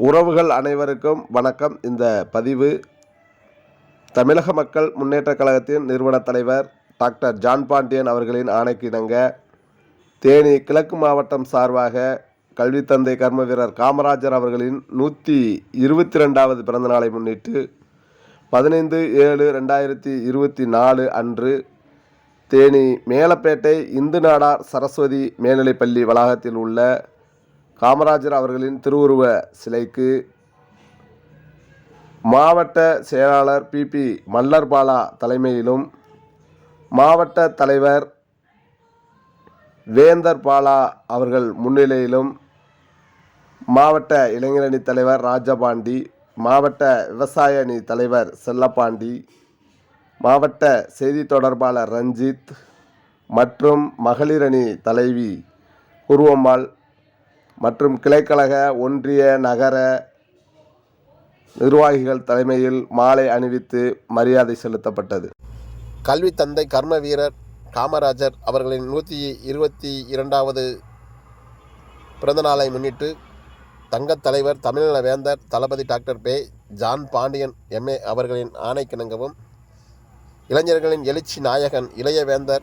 உறவுகள் அனைவருக்கும் வணக்கம். இந்த பதிவு தமிழக மக்கள் முன்னேற்றக் கழகத்தின் நிறுவனத் தலைவர் டாக்டர் ஜான் பாண்டியன் அவர்களின் ஆணைக்கு இணங்க தேனி கிழக்கு மாவட்டம் சார்பாக கல்வி தந்தை கர்ம வீரர் காமராஜர் அவர்களின் நூற்றி இருபத்தி ரெண்டாவது பிறந்தநாளை முன்னிட்டு பதினைந்து ஏழு ரெண்டாயிரத்தி இருபத்தி நாலு அன்று தேனி மேலப்பேட்டை இந்து நாடார் சரஸ்வதி மேல்நிலைப்பள்ளி வளாகத்தில் உள்ள காமராஜர் அவர்களின் திருவுருவ சிலைக்கு மாவட்ட செயலாளர் பிபி மல்லர்பாலா தலைமையிலும் மாவட்ட தலைவர் வேந்தர் பாலா அவர்கள் முன்னிலையிலும் மாவட்ட இளைஞரணி தலைவர் ராஜபாண்டி மாவட்ட விவசாய அணி தலைவர் செல்லப்பாண்டி மாவட்ட செய்தி தொடர்பாளர் ரஞ்சித் மற்றும் மகளிர் அணி தலைவி உருவம்மாள் மற்றும் கிளைக்கழக ஒன்றிய நகர நிர்வாகிகள் தலைமையில் மாலை அணிவித்து மரியாதை செலுத்தப்பட்டது. கல்வி தந்தை கர்ம வீரர் காமராஜர் அவர்களின் நூற்றி இருபத்தி இரண்டாவது பிறந்தநாளை முன்னிட்டு தங்கத் தலைவர் தமிழின வேந்தர் தளபதி டாக்டர் பே. ஜான் பாண்டியன் எம்ஏ அவர்களின் ஆணைக்கிணங்கவும் இளைஞர்களின் எழுச்சி நாயகன் இளைய வேந்தர்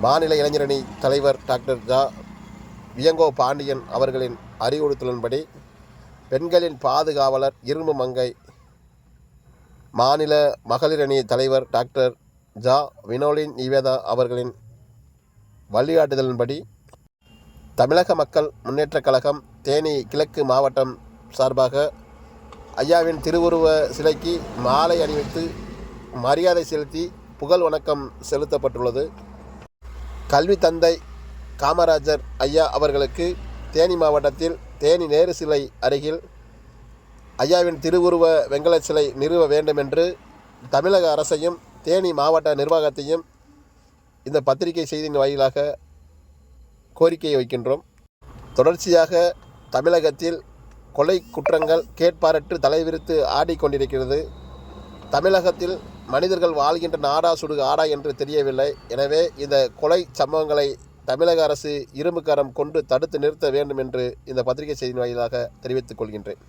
மாநில இளைஞரணி தலைவர் டாக்டர் ஜா. வியங்கோ பாண்டியன் அவர்களின் அறிவுறுத்தலின்படி பெண்களின் பாதுகாவலர் இரும்பு மங்கை மாநில மகளிர் அணி தலைவர் டாக்டர் ஜா வினோலின் நிவேதா அவர்களின் வழிகாட்டுதலின்படி தமிழக மக்கள் முன்னேற்றக் கழகம் தேனி கிழக்கு மாவட்டம் சார்பாக ஐயாவின் திருவுருவ சிலைக்கு மாலை அணிவித்து மரியாதை செலுத்தி புகழ் வணக்கம் செலுத்தப்பட்டுள்ளது. கல்வி தந்தை காமராஜர் ஐயா அவர்களுக்கு தேனி மாவட்டத்தில் தேனி நேரு சிலை அருகில் ஐயாவின் திருவுருவ வெங்கல சிலை நிறுவ வேண்டும் என்று தமிழக அரசையும் தேனி மாவட்ட நிர்வாகத்தையும் இந்த பத்திரிகை செய்தியின் வாயிலாக கோரிக்கையை வைக்கின்றோம். தொடர்ச்சியாக தமிழகத்தில் கொலை குற்றங்கள் கேட்பாரற்று தலைவிரித்து ஆடிக்கொண்டிருக்கிறது தமிழகத்தில் மனிதர்கள் வாழ்கின்ற நாடா சுடுகு ஆடா என்று தெரியவில்லை. எனவே இந்த கொலை சம்பவங்களை தமிழக அரசு இரும்புக்கரம் கொண்டு தடுத்து நிறுத்த வேண்டும் என்று இந்த பத்திரிகை செய்தியின் வாயிலாக தெரிவித்துக் கொள்கின்றேன்.